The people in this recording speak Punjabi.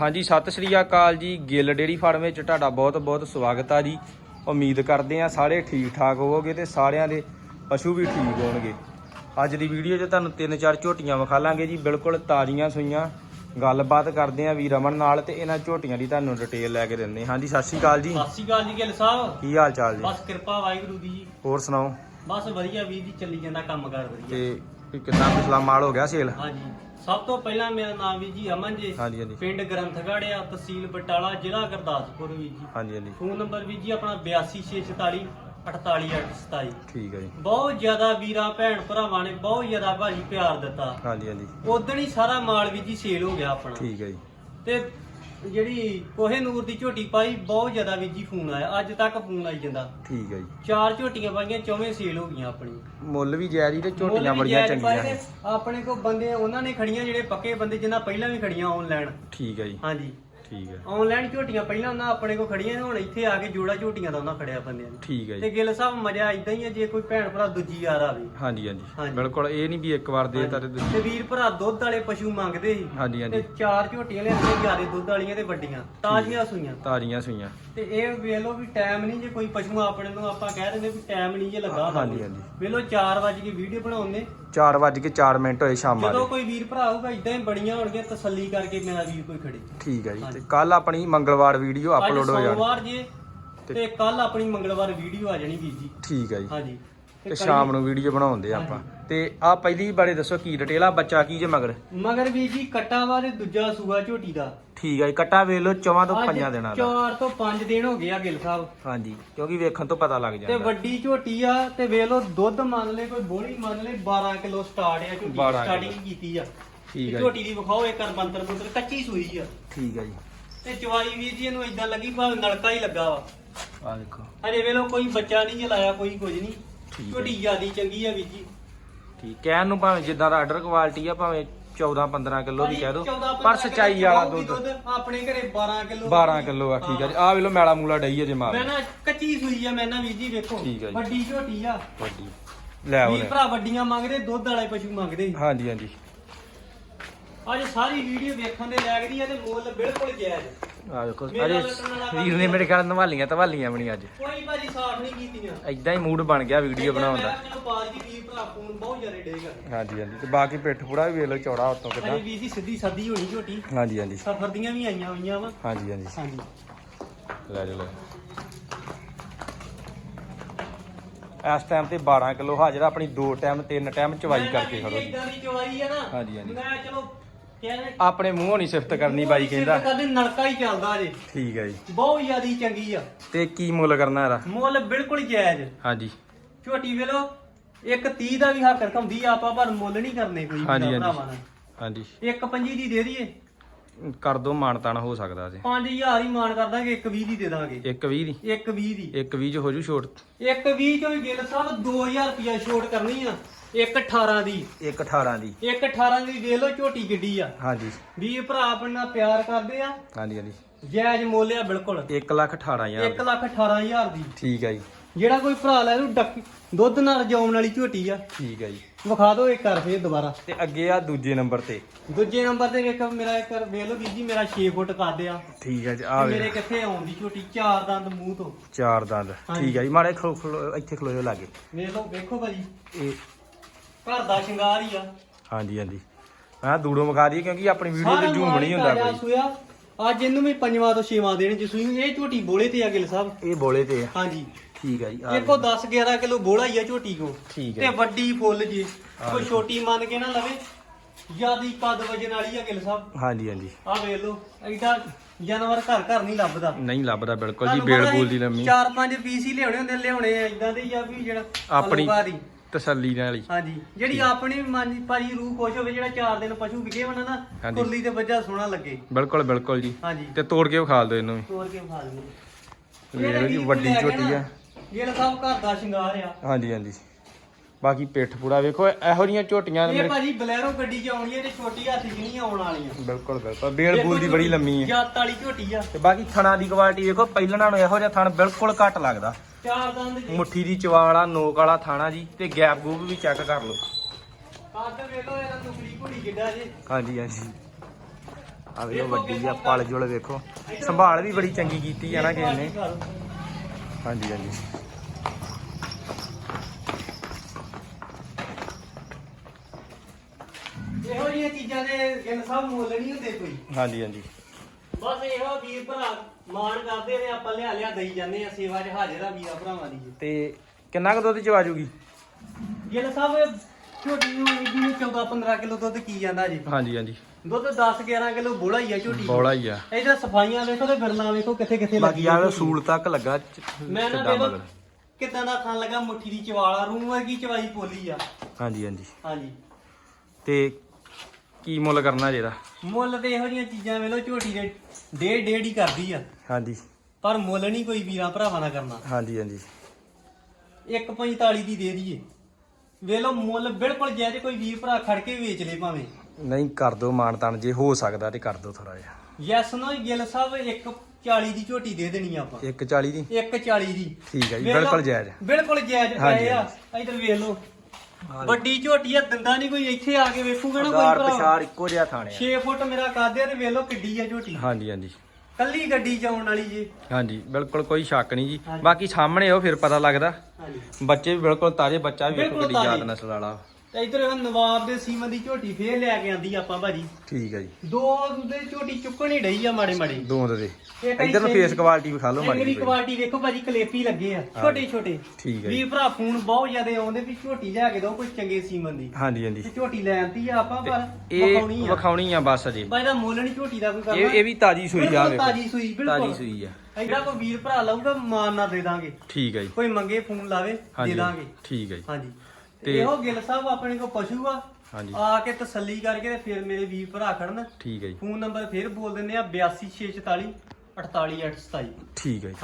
ਹਾਂਜੀ ਸਤਿ ਸ੍ਰੀ ਅਕਾਲ ਜੀ। ਗਿੱਲ ਡੇਰੀ ਫਾਰਮ ਵਿੱਚ ਤੁਹਾਡਾ ਬਹੁਤ ਬਹੁਤ ਸਵਾਗਤ ਆ ਜੀ। ਉਮੀਦ ਕਰਦੇ ਆ ਸਾਰੇ ਠੀਕ ਠਾਕ ਹੋਵੋਗੇ ਤੇ ਸਾਰਿਆਂ ਦੇ ਪਸ਼ੂ ਵੀ ਠੀਕ ਹੋਣਗੇ। ਅੱਜ ਦੀ ਵੀਡੀਓ 'ਚ ਤੁਹਾਨੂੰ ਤਿੰਨ ਚਾਰ ਝੋਟੀਆਂ ਵਿਖਾ ਲਾਂਗੇ ਜੀ। ਬਿਲਕੁਲ ਤਾਜ਼ੀਆਂ ਸੂਈਆਂ। ਗੱਲਬਾਤ ਕਰਦੇ ਆ ਵੀਰ ਅਮਨ ਨਾਲ ਤੇ ਇਹਨਾਂ ਝੋਟੀਆਂ ਦੀ ਤੁਹਾਨੂੰ ਡਿਟੇਲ ਲੈ ਕੇ ਦਿੰਦੇ ਹਾਂ ਹਾਂਜੀ ਸਤਿ ਸ੍ਰੀ ਅਕਾਲ ਜੀ। ਸਤਿ ਸ਼੍ਰੀ ਅਕਾਲ ਜੀ ਗਿੱਲ ਸਾਹਿਬ। ਕੀ ਹਾਲ ਚਾਲ ਜੀ? ਬਸ ਕਿਰਪਾ ਵਾਹਿਗੁਰੂ ਦੀ। ਜੀ ਹੋਰ ਸੁਣਾਓ? ਬਸ ਵਧੀਆ ਵੀਰ ਜੀ ਚੱਲੀ ਜਾਂਦਾ ਕੰਮ ਕਰ ਵਧੀਆ। ਤੇ ਵੀ ਕਿੰਨਾ ਪਿਛਲਾ ਮਾਲ ਹੋ ਗਿਆ ਸੇਲ? ਹਾਂਜੀ। ਸਭ ਤੋਂ ਪਹਿਲਾਂ ਮੇਰਾ ਨਾਮ ਵੀ ਜੀ ਅਮਨ ਜੀ ਹਾਂਜੀ ਹਾਂਜੀ। ਪਿੰਡ ਗ੍ਰੰਥਗੜ੍ਹ ਆ ਤਹਿਸੀਲ ਬਟਾਲਾ ਜ਼ਿਲ੍ਹਾ ਗੁਰਦਾਸਪੁਰ ਵੀ ਜੀ। ਹਾਂਜੀ ਹਾਂਜੀ। ਫੋਨ ਨੰਬਰ ਵੀ ਜੀ ਆਪਣਾ 8264 48827 ਠੀਕ ਹੈ ਜੀ। ਬਹੁਤ ਜ਼ਿਆਦਾ ਵੀਰਾਂ ਭੈਣ ਭਰਾਵਾਂ ਨੇ ਬਹੁਤ ਜ਼ਿਆਦਾ ਭਾਜੀ ਪਿਆਰ ਦਿੱਤਾ। ਹਾਂਜੀ ਹਾਂਜੀ। ਉਦੋਂ ਹੀ ਸਾਰਾ ਮਾਲ ਵੀ ਜੀ ਸੇਲ ਹੋ ਗਿਆ ਆਪਣਾ। ਠੀਕ ਹੈ ਜੀ। ਤੇ ਜਿਹੜੀ ਕੋਹੇ ਨੂਰ ਦੀ ਝੋਟੀ ਪਾਈ ਬਹੁਤ ਜ਼ਿਆਦਾ ਵੀ ਜੀ ਫੋਨ ਆਇਆ। ਅੱਜ ਤੱਕ ਫੋਨ ਆਈ ਜਾਂਦਾ। ਠੀਕ ਹੈ ਜੀ। ਚਾਰ ਝੋਟੀਆਂ ਪਾਈਆਂ ਚੌਵੇਂ ਸੇਲ ਹੋ ਗਈਆਂ ਆਪਣੀ ਮੁੱਲ ਵੀ ਜਾਇਜ਼ ਤੇ ਝੋਟੀਆਂ ਮੁੱਲ ਵੀ ਬੜੀਆਂ ਜਾਇਜ਼ ਚੰਗੀਆਂ ਪਾਏ ਨੇ ਤੇ ਆਪਣੇ ਕੋ ਬੰਦੇ ਉਹਨਾਂ ਨੇ ਖੜੀਆਂ ਜਿਹੜੇ ਪੱਕੇ ਬੰਦੇ ਜਿਨ੍ਹਾਂ ਪਹਿਲਾਂ ਵੀ ਖੜੀਆਂ ਆਨਲਾਈਨ ਠੀਕ ਹੈ ਜੀ। ਹਾਂਜੀ। ਠੀਕ ਹੈ। ਆਨਲਾਈਨ ਝੋਟੀਆਂ ਪਹਿਲਾਂ ਉਹਨਾਂ ਆਪਣੇ ਕੋ ਖੜੀਆਂ ਨੇ ਹੁਣ ਇੱਥੇ ਆ ਕੇ ਜੋੜਾ ਝੋਟੀਆਂ ਦਾ ਉਹਨਾਂ ਖੜਿਆ ਬੰਦਿਆਂ ਨੇ। ਠੀਕ ਹੈ ਤੇ ਜੀ ਗਿੱਲ ਸਾਹਿਬ ਮਜ਼ਾ ਇਦਾਂ ਹੀ ਹੈ ਜੇ ਕੋਈ ਭੈਣ ਭਰਾ ਦੂਜੀ ਯਾਰ ਆਵੇ। ਹਾਂਜੀ ਹਾਂਜੀ। ਹਾਂਜੀ। ਬਿਲਕੁਲ ਇਹ ਨਹੀਂ ਵੀ ਇੱਕ ਵਾਰ ਦੇ ਤਾਂ ਹਾਂਜੀ। ਤੇ ਵੀਰ ਭਰਾ ਦੁੱਧ ਵਾਲੇ ਪਸ਼ੂ ਮੰਗਦੇ ਸੀ। ਹਾਂਜੀ ਤੇ ਹਾਂਜੀ ਚਾਰ ਝੋਟੀਆਂ ਲੈਣੀਆਂ ਜਿਆਦੇ ਦੁੱਧ ਵਾਲੀਆਂ ਤੇ ਵੱਡੀਆਂ। ਤਾਜ਼ੀਆਂ ਸੂਈਆਂ। ਤਾਜ਼ੀਆਂ ਸੂਈਆਂ। ਤੇ ਇਹ ਵੇਖ ਲਓ ਵੀ ਟਾਈਮ ਨਹੀਂ ਜੇ ਕੋਈ ਪਸ਼ੂ ਆਪਣੇ ਨੂੰ ਆਪਾਂ ਕਹਿ ਦਿੰਦੇ ਵੀ ਟਾਈਮ ਨਹੀਂ ਜੇ ਲੱਗਾ ਹਾਂਜੀ। ਹਾਂਜੀ। ਵੇਖ ਲਓ 4 ਵਜੇ ਦੀ ਵੀਡੀਓ ਬਣਾਉਂਦੇ। 4 ਵੱਜ ਕੇ 4 ਮਿੰਟ ਹੋਏ ਸ਼ਾਮਾਂ ਜਦੋਂ ਦੇ। ਕੋਈ ਵੀਰ ਭਰਾ ਹੋਊਗਾ ਇਦਾਂ ਹੀ ਬੜੀਆਂ ਹੋਣਗੀਆਂ ਤਸੱਲੀ ਕਰਕੇ ਮੇਰਾ ਵੀਰ ਕੋਈ ਖੜੇ। ਠੀਕ ਹੈ ਜੀ ਤੇ ਹਾਂਜੀ। ਕੱਲ ਆਪਣੀ ਮੰਗਲਵਾਰ ਵੀਡੀਓ ਅਪਲੋਡ ਹੋ ਜਾਣੀ। ਸੋਮਵਾਰ ਜੇ ਤੇ- ਤੇ ਕੱਲ ਆਪਣੀ ਮੰਗਲਵਾਰ ਵੀਡੀਓ ਆ ਜਾਣੀ ਵੀਰ ਜੀ। ਠੀਕ ਹੈ ਜੀ। ਹਾਂਜੀ। ਤੇ ਸ਼ਾਮ ਨੂੰ ਵੀਡੀਓ ਬਣਾਉਂਦੇ ਆਪਾਂ। ਤੇ ਆ ਪਹਿਲੀ ਬਾਰੇ ਦੱਸੋ ਕੀ ਡਿਟੇਲ ਆ ਬੱਚਾ ਕੀ ਜੇ ਮਗਰ? ਮਗਰ ਵੀਰ ਜੀ ਕੱਟਾ ਤੇ ਦੂਜਾ ਸੂਆ ਝੋਟੀ ਦਾ। ਠੀਕ ਹੈ ਜੀ ਕੱਟਾ ਵੇਖ ਲਓ ਚਵਾਂ ਤੋਂ ਅੱਜ ਪੰਜਾਂ ਦਿਨਾਂ ਦਾ। ਚਾਰ ਤੋਂ 5 ਦਿਨ ਹੋ ਗਏ ਆ ਗਿੱਲ ਸਾਹਿਬ। ਹਾਂਜੀ ਕਿਉਂਕਿ ਵੇਖਣ ਤੋਂ ਪਤਾ ਲੱਗ ਤੇ ਜਾਂਦਾ। ਵੱਡੀ ਝੋਟੀ ਆ ਤੇ ਵੇਖ ਲਓ ਦੁੱਧ ਮੰਨ ਲੈ ਕੋਈ ਬੋਲੀ ਮੰਨ ਲੈ 12 ਕਿਲੋ ਸਟਾਰਟ ਆ ਝੋਟੀ 12 ਸਟਾਰਟਿੰਗ ਕੀਤੀ ਆ। ਠੀਕ ਤੇ ਜੀ। ਝੋਟੀ ਦੀ ਵਿਖਾਓ ਇੱਕ ਬੰਤਰ ਬੰਤਰ ਕੱਚੀ ਸੂਈ ਆ। ਠੀਕ ਹੈ ਜੀ। ਤੇ ਚਵਾਈ ਵੀਰ ਜੀ ਇਹਨੂੰ ਇਦਾਂ ਲੱਗੀ ਭਾਵੇਂ ਨਲਕਾ ਹੀ ਲੱਗਾ ਵਾ। ਆ ਦੇਖੋ। ਹਜੇ ਵੇਲੋ ਕੋਈ ਬੱਚਾ ਨਹੀਂ ਜਲਾਇਆ ਕੋਈ ਕੁਝ ਨਹੀਂ। ਝੋਟੀ ਜਿਆਦੀ ਚੰਗੀ ਆ ਵੀਰ ਜੀ। ਠੀਕ ਕਹਿਣ ਨੂੰ ਭਾਵੇਂ ਜਿੱਦਾਂ ਦਾ ਆਰਡਰ ਕੁਆਲਿਟੀ ਆ ਭਾਵੇਂ 14 15 ਕਿਲੋ ਵੀ ਕਹਿ ਦੋ 14 ਪਰ ਸਚਾਈ ਵਾਲਾ ਦੁੱਧ। ਆਪਣੇ ਘਰੇ 12 ਕਿਲੋ 12 ਕਿਲੋ ਆ ਠੀਕ ਹੈ ਜੀ। ਆ ਵੇਖ ਲਓ ਮੈਲਾ ਮੂਲਾ ਡਈ ਹੈ ਜੇ ਮਾਰ। ਮੈਂ ਨਾ ਕੱਚੀ ਸੂਈ ਆ ਮੈਂ ਨਾ ਵੀਰ ਜੀ ਵੇਖੋ। ਵੱਡੀ ਝੋਟੀ ਆ। ਵੱਡੀ। ਲੈ ਉਹਨੇ ਭਰਾ ਵੱਡੀਆਂ ਮੰਗਦੇ ਦੁੱਧ ਵਾਲੇ ਪਸ਼ੂ ਮੰਗਦੇ। ਹਾਂਜੀ ਹਾਂਜੀ। ਅੱਜ ਸਾਰੀ ਵੀਡੀਓ ਵੇਖਣ ਦੇ ਲਾਇਕ ਦੀ ਆ ਤੇ ਮੁੱਲ ਬਿਲਕੁਲ ਜਾਇਜ਼ ਆ। ਦੇਖੋ ਮੇਰਾ ਅਰੇ ਲੱਟਣ ਵਾਲਾ ਕੰਮ ਵੀਰ ਨੇ ਮੇਰੇ ਖਿਆਲ ਨਵਾਲੀਆਂ ਤਵਾਲੀਆਂ ਬਣੀ ਅੱਜ। ਕੋਈ ਭਾਜੀ ਸਾਫ਼ ਨਹੀਂ ਕੀਤੀਆਂ। ਐਦਾਂ ਹੀ ਮੂਡ ਬਣ ਗਿਆ ਵੀਡੀਓ ਬਣਾਉਣ ਦਾ। ਮੈਂ ਚਲੋ ਬਾਜ ਦੀ ਵੀਰ ਭਰਾ ਫੋਨ ਬਹੁਤ ਜ਼ਿਆਦਾ ਡੇਗਾ ਹਾਂਜੀ ਹਾਂਜੀ। ਤੇ ਬਾਕੀ ਪਿੱਠ ਪੂੜਾ ਵੀ ਵੇਖ ਲਓ ਚੌੜਾ ਉੱਤੋਂ ਕਿਦਾਂ। ਅਜੇ ਵੀਰ ਜੀ ਸਿੱਧੀ ਸਾਦੀ ਹੋਣੀ ਝੋਟੀ। ਹਾਂਜੀ ਹਾਂਜੀ। ਸਫਰ ਦੀਆਂ ਵੀ ਆਈਆਂ ਹੋਈਆਂ ਵਾ। ਹਾਂਜੀ ਹਾਂਜੀ। ਹਾਂਜੀ। ਲੈ ਜਾ ਲੈ ਇਸ ਟਾਈਮ ਤੇ 12 ਕਿਲੋ ਹਾਜ਼ਰ ਆਪਣੀ ਦੋ ਟਾਈਮ ਤਿੰਨ ਟਾਈਮ ਚਵਾਈ ਕਰਕੇ ਖੜੋ। ਇਦਾਂ ਦੀ ਚਵਾਈ ਆ ਨਾ ਹਾਂਜੀ, ਹਾਂਜੀ। ਮੈਂ ਚਲੋ ਕਹਿੰਦੇ ਆਪਣੇ ਮੂੰਹੋਂ ਨਹੀਂ ਸਿਫਤ ਕਰਨੀ ਬਾਈ ਕਹਿੰਦਾ। ਕਦੇ ਨਲਕਾ ਹੀ ਚੱਲਦਾ ਜੇ ਠੀਕ ਹੈ ਜੀ। ਬਹੁਤ ਜ਼ਿਆਦੀ ਚੰਗੀ ਆ। ਤੇ ਕੀ ਮੁੱਲ ਕਰਨਾ ਇਹਦਾ? ਮੁੱਲ ਬਿਲਕੁਲ ਜਾਇਜ਼। ਹਾਂਜੀ। ਝੋਟੀ ਵੇਲੋ ਇੱਕ 30 ਦਾ ਵੀ ਹੱਕ ਰਖਾਉਂਦੀ ਆ ਆਪਾਂ ਪਰ ਮੁੱਲ ਨਹੀਂ ਕਰਨੇ ਕੋਈ ਹਾਂਜੀ, ਹਾਂਜੀ। ਹਾਂਜੀ। ਇੱਕ ਪੰਜੀ ਦੀ ਦੇ ਦਈਏ। ਕਰ ਦੋ ਮਾਨਤਾਨ ਹੋ ਸਕਦਾ ਜੀ। 5000 ਹੀ ਮਾਨ ਕਰ ਦਾਂਗੇ ਇੱਕ 20 ਦੀ ਦੇ ਦਾਂਗੇ। ਇੱਕ 20 ਦੀ? ਇੱਕ 20 ਦੀ। ਇੱਕ 20 ਚ ਹੋ ਜੂ ਛੋਟ। ਇੱਕ 20 ਚੋਂ ਗਿੱਲ ਸਾਹਿਬ 2000 ਰੁਪਿਆ ਛੋਟ ਕਰਨੀ ਆ। ਇੱਕ 18 ਦੀ। ਇੱਕ 18 ਦੀ। ਇੱਕ 18 ਦੀ ਦੇ ਲਓ ਝੋਟੀ ਗੱਡੀ ਆ। ਹਾਂਜੀ। ਵੀਰ ਭਰਾ ਆਪਣੇ ਪਿਆਰ ਕਰਦੇ ਆ। ਹਾਂਜੀ ਹਾਂਜੀ। ਜਾਇਜ਼ ਮੁੱਲ ਆ ਬਿਲਕੁਲ। 1 ਲੱਖ 18000 1 ਲੱਖ 18000 ਦੀ। ਠੀਕ ਹੈ ਜੀ। ਜਿਹੜਾ ਕੋਈ ਭਰਾ ਲੈ ਲੂ ਡੱਕ ਦੁੱਧ ਨਾਲ ਰਜਾਉਣ ਵਾਲੀ ਝੋਟੀ ਆ। ਠੀਕ ਹੈ ਜੀ। ਵਿਖਾ ਦਿਓ ਇੱਕ ਕਰ ਫੇਰ ਦੁਬਾਰਾ। ਤੇ ਅੱਗੇ ਆ ਦੂਜੇ ਨੰਬਰ ਤੇ। ਦੂਜੇ ਨੰਬਰ ਤੇ ਵੇਖ ਮੇਰਾ ਇੱਕ ਵੇਖ ਲਓ ਵੀਰ ਜੀ ਮੇਰਾ 6 ਫੁੱਟ ਕੱਦ ਆ। ਠੀਕ ਹੈ ਜੀ ਆ ਮੇਰੇ ਵੇ ਕਿੱਥੇ ਆਉਂਦੀ ਝੋਟੀ? ਚਾਰ ਦੰਦ ਮੂੰਹ ਤੋਂ। ਚਾਰ ਦੰਦ। ਠੀਕ ਹੈ ਜੀ ਮਾੜੇ ਖਲੋ ਖਲੋ ਇੱਥੇ ਖਲੋਇਓ ਲਾਗੇ। ਵੇਖ ਲਓ ਵੇਖੋ ਭਾਜੀ। ਇਹ ਘਰ ਦਾ ਸ਼ਿੰਗਾਰ ਹੀ ਆ। ਹਾਂਜੀ ਹਾਂਜੀ। ਮੈਂ ਦੂਰੋਂ ਵਿਖਾ ਦਈਏ ਕਿਉਂਕਿ ਆਪਣੀ ਵੀਡੀਓ ਤੇ ਝੂਮ ਨਹੀਂ ਹੁੰਦਾ ਕੋਈ। ਸੂਆ ਅੱਜ ਇਹਨੂੰ ਵੀ ਪੰਜਵਾਂ ਤੋਂ ਛੇਵਾਂ ਦੇਣ ਚ ਸੂਈ। ਇਹ ਝੋਟੀ ਬੋਲੇ ਤੇ ਆ ਗਿਲ ਸਾਹਿਬ। ਇਹ ਬੋਲੇ ਤੇ ਆ। ਹਾਂਜੀ। ਠੀਕ ਹੈ ਜੀ ਆ ਦੇਖੋ 10 11 ਕਿਲੋ ਬੋਲਾ ਹੀ ਆ ਝੋਟੀ ਕੋ ਠੀਕ ਤੇ ਹੈ ਵੱਡੀ ਫੁੱਲ ਜੀ। ਕੋਈ ਜੀ। ਛੋਟੀ ਮੰਨ ਕੇ ਨਾ ਲਵੇ। ਜਿਆਦੀ ਕੱਦ ਵਜਨ ਵਾਲੀ ਆ ਗਿਲ ਸਾਹਿਬ। ਹਾਂਜੀ ਹਾਂਜੀ। ਆ ਵੇਖ ਲਓ ਐਡਾ ਜਾਨਵਰ ਘਰ ਘਰ ਨਹੀਂ ਲੱਭਦਾ। ਨਹੀਂ ਲੱਭਦਾ ਬਿਲਕੁਲ ਜੀ ਬੇਲ ਬੂਲ ਦੀ ਲੰਮੀ। ਚਾਰ ਪੰਜ ਪੀਸ ਹੀ ਲਿਆਉਣੇ ਹੁੰਦੇ ਲਿਆਉਣੇ ਇਦਾਂ ਦੇ ਆ ਵੀ ਜਿਹੜਾ ਆਪਣੀ। ਤਸੱਲੀ ਨਾਲ ਹੀ। ਹਾਂਜੀ। ਜਿਹੜੀ ਆਪਣੀ ਮਨ ਭਾਜੀ ਰੂਹ ਖੁਸ਼ ਹੋਵੇ ਜਿਹੜਾ ਚਾਰ ਦਿਨ ਪਸ਼ੂ ਵਿਕੇ ਬਣਾ ਨਾ ਹਾਂਜੀ। ਕੁਰਲੀ ਤੇ ਬੱਜਾ ਸੋਹਣਾ ਲੱਗੇ। ਬਿਲਕੁਲ ਬਿਲਕੁਲ ਜੀ। ਹਾਂਜੀ। ਤੇ ਤੋੜ ਕੇ ਵਿਖਾ ਦਿਓ ਇਹਨੂੰ ਵੀ। ਤੋੜ ਕੇ ਖਾ ਲਈਏ ਵੇਖ ਲਓ ਜੀ ਵੱਡੀ ਝੋਟੀ ਆ। ਜਿਹੜਾ ਸਭ ਘਰ ਦਾ ਸ਼ਿੰਗਾਰ ਆ। ਹਾਂਜੀ ਹਾਂਜੀ। ਬਾਕੀ ਪਿੱਠ ਪੂੜਾ ਵੇਖੋ ਇਹੋ ਜੀਆਂ ਝੋਟੀਆਂ ਇਹ ਭਾਜੀ ਬਲੈਰੋ ਗੱਡੀ ਚ ਆਉਣੀ ਹੈ ਤੇ ਛੋਟੀ ਹਾਥੀ ਨਹੀਂ ਆਉਣ ਵਾਲੀਆਂ। ਬਿਲਕੁਲ ਬਿਲਕੁਲ। ਬੇਲ ਬੂਲ ਦੀ ਬੜੀ ਲੰਮੀ ਹੈ। ਜੱਤ ਵਾਲੀ ਝੋਟੀ ਆ। ਤੇ ਬਾਕੀ ਥਣਾ ਦੀ ਕੁਆਲਿਟੀ ਵੇਖੋ ਪਹਿਲਣਾ ਨੂੰ ਇਹੋ ਜਿਹਾ ਥਣ ਬਿਲਕੁਲ ਘੱਟ ਲੱਗਦਾ। ਚਾਰ ਦੰਦ ਜੀ। ਮੁੱਠੀ ਦੀ ਚਵਾਲ ਵਾਲਾ ਨੋਕ ਵਾਲਾ ਥਾਣਾ ਜੀ ਤੇ ਗੈਪ ਗੂਪ ਵੀ ਚੈੱਕ ਕਰ ਲਓ। ਕੱਦ ਵੇਖੋ ਇਹਦਾ ਨੁਕਰੀ ਘੋੜੀ ਕਿੱਡਾ ਜੇ। ਹਾਂਜੀ ਹਾਂਜੀ। ਆ ਵੇਖੋ ਵੱਡੀ ਆ ਪਲ ਜੁਲ ਵੇਖੋ। ਸੰਭਾਲ ਵੀ ਬੜੀ ਚੰਗੀ ਕੀਤੀ ਆ ਨਾ ਕਿਸੇ ਨੇ। ਹਾਂਜੀ ਹਾਂਜੀ ਇਹੋ ਚੀਜ਼ਾਂ ਦੇ ਗਿਲ ਸਾਹਿਬ ਮੁੱਲ ਨਹੀਂ ਹੁੰਦੇ ਕੋਈ। ਹਾਂਜੀ ਹਾਂਜੀ। ਬਸ ਇਹੋ ਵੀਰ ਭਰਾ ਮਾਣ ਕਰਦੇ ਨੇ ਆਪਾਂ ਲਿਆ ਲਿਆ ਦਈ ਜਾਂਦੇ ਆ ਸੇਵਾ 'ਚ ਹਾਜ਼ਰ ਆ ਵੀਰਾਂ ਭਰਾਵਾਂ ਦੀ। ਤੇ ਕਿੰਨਾ ਕੁ ਦੁੱਧ ਚ ਆ ਜੂਗੀ? ਗਿਲ ਸਾਹਿਬ ਝੋਟੀ ਨੂੰ ਇਹਨੂੰ 14 15 ਕਿਲੋ ਦੁੱਧ ਕੀ ਜਾਂਦਾ ਜੀ। ਹਾਂਜੀ ਹਾਂਜੀ। ਦੁੱਧ 10 11 ਕਿਲੋ ਬੋਲਾ ਹੀ ਆ ਝੋਟੀ ਬੋਲਾ ਹੀ ਆ। ਇਹਦਾ ਸਫਾਈਆਂ ਵੇਖੋ ਤੇ ਬਿਰਲਾ ਵੇਖੋ ਕਿੱਥੇ ਕਿੱਥੇ ਬਾਕੀ ਆ ਆ ਸੂਲ ਤੱਕ ਲੱਗਾ ਚ- ਮੈਂ ਨਾ ਚੱਡਾ ਵੇਖੋ ਮਗਰ ਕਿਦਾਂ ਦਾ ਖਾਣ ਲੱਗਾ ਮੁੱਠੀ ਦੀ ਚਵਾਲਾ ਰੂਹ ਵਰਗੀ ਚਵਾਈ ਪੋਲੀ ਆ। ਹਾਂਜੀ ਹਾਂਜੀ। ਹਾਂਜੀ। ਤੇ ਕੀ ਮੁੱਲ ਕਰਨਾ ਜਿਹਦਾ ਮੁੱਲ ਤੇ ਇਹੋ ਜਿਹੀਆਂ ਚੀਜ਼ਾਂ ਵੇਲੋ ਝੋਟੀ ਦੇ ਡੇਢ ਡੇਢ ਹੀ ਕਰਦੀ ਆ। ਹਾਂਜੀ। ਪਰ ਮੁੱਲ ਨਹੀਂ ਕੋਈ ਵੀਰਾਂ ਭਰਾਵਾਂ ਨਾਲ ਕਰਨਾ। ਹਾਂਜੀ ਹਾਂਜੀ। 145 ਦੀ ਦੇ ਦਈਏ। ਵੇਲੋ ਮੁੱਲ ਬਿਲਕੁਲ ਜਾਇਜ਼ ਕੋਈ ਵੀਰ ਭਰਾ ਖੜ ਕੇ ਵੇਚ ਲੇ ਭਾਵੇਂ। ਨਹੀਂ ਕਰ ਦੋ ਮਾਨ ਤਾਨ ਜੇ ਹੋ ਸਕਦਾ ਤੇ ਕਰ ਦੋ ਥੋੜਾ ਜਿਹਾ। ਯੈਸ ਨੋ ਗਿੱਲ ਸਾਹਿਬ 140 ਦੀ ਝੋਟੀ ਦੇ ਦੇਣੀ ਆਪਾਂ। 140 ਦੀ? 140 ਦੀ। ਠੀਕ ਹੈ ਜੀ ਬਿਲਕੁਲ ਜਾਇਜ਼। ਬਿਲਕੁਲ ਜਾਇਜ਼ ਪਏ ਆ ਇਧਰ ਵੇਖ ਲਓ। ਵੱਡੀ ਝੋਟੀ ਆ ਦੰਦਾਂ ਨਹੀਂ ਕੋਈ ਇੱਥੇ ਆ ਕੇ ਵੇਖੂਗਾ ਨਾ ਕੋਈ ਭਰਾ। ਪਛਾੜ ਇੱਕੋ ਜਿਹਾ ਥਾਣੇ 6 ਫੁੱਟ ਮੇਰਾ ਕਾਦੇ ਤੇ ਵੇਖ ਲਓ ਕਿੱਡੀ ਆ ਝੋਟੀ। ਹਾਂਜੀ ਹਾਂਜੀ। ਕੱਲੀ ਗੱਡੀ ਚ ਆਉਣ ਵਾਲੀ ਜੀ। ਹਾਂਜੀ ਬਿਲਕੁਲ ਕੋਈ ਸ਼ੱਕ ਨਹੀਂ ਜੀ। ਹਾਂਜੀ। ਬਾਕੀ ਸਾਹਮਣੇ ਉਹ ਫਿਰ ਪਤਾ ਲੱਗਦਾ। ਹਾਂਜੀ। ਬੱਚੇ ਵੀ ਬਿਲਕੁਲ ਤਾਜ਼ੇ ਬੱਚਾ ਵੀ ਬਿਲਕੁਲ ਕਿੱਡੀ ਯਾਦ ਤਾਜ਼ੇ। ਨਸਲ ਵਾਲਾ। ਤੇ ਇਧਰ ਨਵਾਬ ਦੇ ਸੀਮਨ ਦੀ ਝੋਟੀ ਫੇਰ ਲੈ ਕੇ ਆਂਦੀ ਆਪਾਂ ਭਾਜੀ। ਠੀਕ ਹੈ ਜੀ। ਦੋ ਦੇ ਝੋਟੀ ਚੁੱਕਣ ਹੀ ਡਈ ਆ ਮਾੜੇ ਮਾੜੇ। ਦੋਂਦ ਦੇ ਇਧਰ ਨੂੰ ਫੇਸ ਕੁਆਲਿਟੀ ਵਿਖਾ ਲਓ ਮਾੜੀ ਜਿਹੀ। ਕੁਆਲਿਟੀ ਵੇਖੋ ਭਾਜੀ ਕਲੇਪੀ ਲੱਗੇ ਆ ਛੋਟੇ ਛੋਟੇ। ਠੀਕ ਹੈ ਵੀ ਭਰਾ ਫੋਨ ਬਹੁਤ ਜ਼ਿਆਦੇ ਆਉਂਦੇ ਵੀ ਝੋਟੀ ਲਿਆ ਕੇ ਦੋ ਕੋਈ ਚੰਗੇ ਸੀਮਨ ਦੀ। ਹਾਂਜੀ ਹਾਂਜੀ। ਤੇ ਝੋਟੀ ਲੈ ਆਂਦੀ ਆ ਆਪਾਂ ਪਰ ਇਹ ਵਿਖਾਉਣੀ ਆ। ਵਿਖਾਉਣੀ ਆ ਬਸ ਅਜੇ। ਬਾਈ ਦਾ ਮੁੱਲ ਨਹੀਂ ਝੋਟੀ ਦਾ ਕੋਈ ਕਰਨਾ। ਇਹ ਇਹ ਵੀ ਤਾਜੀ ਸੂਈ ਆ ਬਿਲਕੁਲ ਵੇਖੋ। ਤਾਜੀ ਸੂਈ ਬਿਲਕੁਲ। ਤਾਜੀ ਸੂਈ ਆ। ਐਡਾ ਕੋਈ ਵੀਰ ਭਰਾ ਲਊਗਾ ਮਾਨ ਨਾ ਦੇ ਦਾਂਗੇ। ਠੀਕ ਹੈ ਜੀ। ਕੋਈ ਮੰਗੇ ਫੋਨ ਲਾਵੇ ਦੇ ਹਾਂਜੀ। ਦਾਂਗੇ ਠੀਕ ਹੈ ਜੀ। ਹਾਂਜੀ। ਤੇ- ਇਹੋ ਗਿੱਲ ਸਾਹਿਬ ਆਪਣੇ ਕੋਲ ਪਸ਼ੂ ਆ। ਹਾਂਜੀ। ਆ ਕੇ ਤਸੱਲੀ ਕਰਕੇ ਤੇ ਫਿਰ ਮੇਰੇ ਵੀਰ ਭਰਾ ਖੜਨ। ਠੀਕ ਹੈ ਜੀ। ਫੋਨ ਨੰਬਰ ਫਿਰ ਬੋਲ ਦਿੰਦੇ ਆ 82644 48827 ਠੀਕ ਹੈ ਜੀ।